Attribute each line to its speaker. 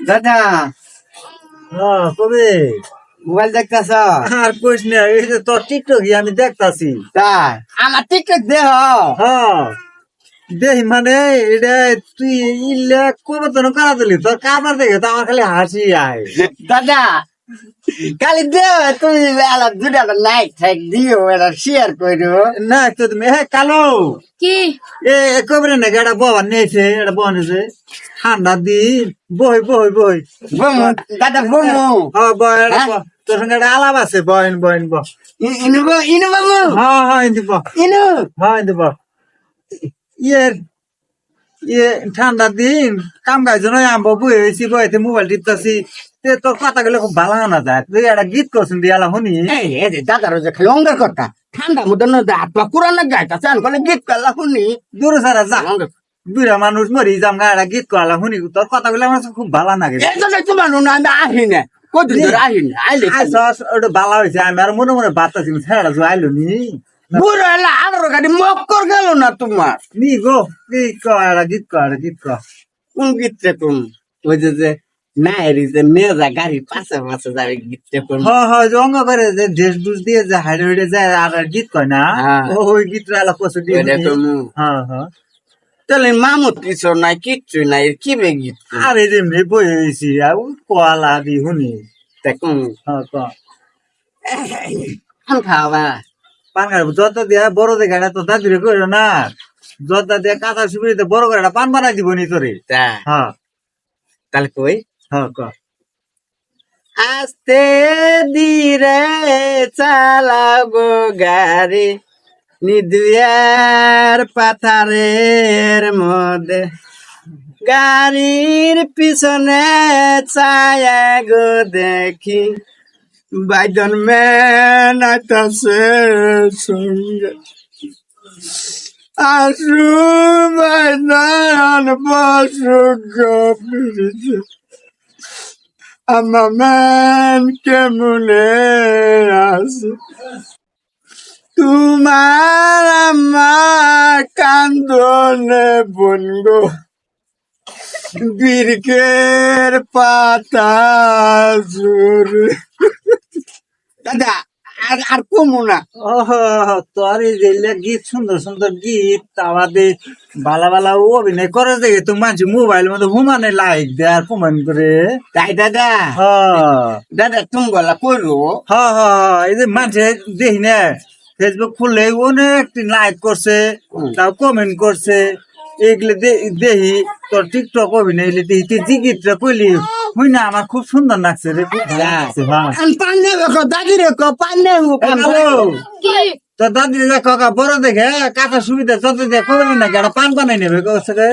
Speaker 1: দাদা।
Speaker 2: হ্যাঁ কবে
Speaker 1: মোবাইল দেখতেছ?
Speaker 2: আর কইস না এই যে তোর টিকটক আমি দেখতাছি।
Speaker 1: তাই? আমার টিকটক দেহ।
Speaker 2: হ্যাঁ। দেখ মানে এটা তুই ইলে কবে তো করা দিলি। তোর কাবার দেখে তো আমার খালি হাসি আয়।
Speaker 1: দাদা কালি দেহ তুমি বেলা দুটা লাইক ঠাইক দিও এটা শেয়ার করো
Speaker 2: না তো তুমি হ্যাঁ কালো।
Speaker 3: কি?
Speaker 2: এ কবে না এটা বহন নিয়েছে এটা বহন নিয়েছে ঠান্ডা দিন বই বই বই।
Speaker 1: দাদা বমু।
Speaker 2: হ্যাঁ? বয়। তোর সঙ্গে একটা আলাপ আছে বয়ন বয়ন
Speaker 1: ই- ইনু ইনু বাবু
Speaker 2: হ্যাঁ হ্যাঁ ইন্দি বহ
Speaker 1: ইনু।
Speaker 2: হ্যাঁ ইন্দি বহ ইয়ে ইয়ে ঠান্ডা দিন কাম কাজ নয় আম্ব বই হয়েছি বইতে মোবাইল টিপতাছি। তোর কথা গুলো খুব ভালো না যায়। তুই একটা গীত করছিস দিয়া শুনি
Speaker 1: এই যে দাদার যে খালি অঙ্গের কথা ঠান্ডা মধ্যে না হাত পা কুরানো গাইতা চান কলে গীত করলা শুনি
Speaker 2: দূর সারা যা। বুড়া মানুষ মরি যাম গা একটা গীত করলা শুনি তোর কথা গুলো আমার খুব ভালো লাগে
Speaker 1: এই জন্য তোমার নুন আমি আহি না। কদিন ধরে আহি না? আইলে
Speaker 2: আইসস ওটা ভালো হয়েছে। আমি আর মনে মনে বার্তা ছেড়া জো আইলো নি।
Speaker 1: বুড়ো এলা আঠারো গাড়ি মক্কর গেল না তোমার?
Speaker 2: নি গো কি কর একটা গীত কর একটা গীত কর।
Speaker 1: কোন গীতটা কোন ওই যে যে নায়েরি যে নেজা গাড়ি পাশে পাশে যাবে গীতটা
Speaker 2: হ যে করে যে দেশ দুষ দিয়ে যে হাইডে হাইডে যায় আর গীত কয় না
Speaker 1: হ্যাঁ।
Speaker 2: ও ওই গীতটা এলা কষে দিয়ে হ্যাঁ হ্যাঁ
Speaker 1: তাহলে মামুত কিছু নাই কিচ্ছু নাই কি বে গীত
Speaker 2: আর এই যে বই হয়েছি আর কলা দি
Speaker 1: তা কোন
Speaker 2: হ্যাঁ ক।
Speaker 1: খাওয়া
Speaker 2: পান খাব যত দিয়া বড় দেখে তো দাদিরে কইরো না। যত দিয়া কাঁচা সুবিধা বড় করে পান বানাই দিব নি তোরে। হ্যাঁ
Speaker 1: তাহলে কই? আস্তে ধীরে চালাও গাড়ি, নিদুয়ার পাথারের মধ্যে। গাড়ির পিছনে ছায়া গো দেখি বাইজন মেন আইতাছে সঙ্গে। আসু বাইদান বসু গপিরিছে আমার মান কেমনে আছে তোমার আমার কান্দনে বনগো বীরকের পাতা জোর দাদা আর আর কমু না।
Speaker 2: ওহ তোর এই যে গীত সুন্দর সুন্দর গীত আমাদের বালা বালা অভিনয় করে দেখে তো মানুষ মোবাইল মধ্যে হুমানে লাইক দেয় আর কমেন্ট করে।
Speaker 1: তাই দাদা?
Speaker 2: হ্যাঁ
Speaker 1: দাদা তুমি গলা করো।
Speaker 2: হ্যাঁ হ্যাঁ এই যে মানুষে দেখি না ফেসবুক খুললে অনেক লাইক করছে তাও কমেন্ট করছে। এগুলো দে- দেখি তোর টিকটক অভিনয় দেখি তুই যে কইলি হুই না আমার খুব সুন্দর লাগছে রে। খুব ভালো লাগছে হ্যাঁ
Speaker 1: পান্নে দেখো দাদি রেখো পান্নে
Speaker 2: হু
Speaker 3: কি?
Speaker 2: তো দাদি রে কাকা বড় দেখে কাকা সুবিধা যত দেখো কবে না একটা পান বানাই নেবে কোথায়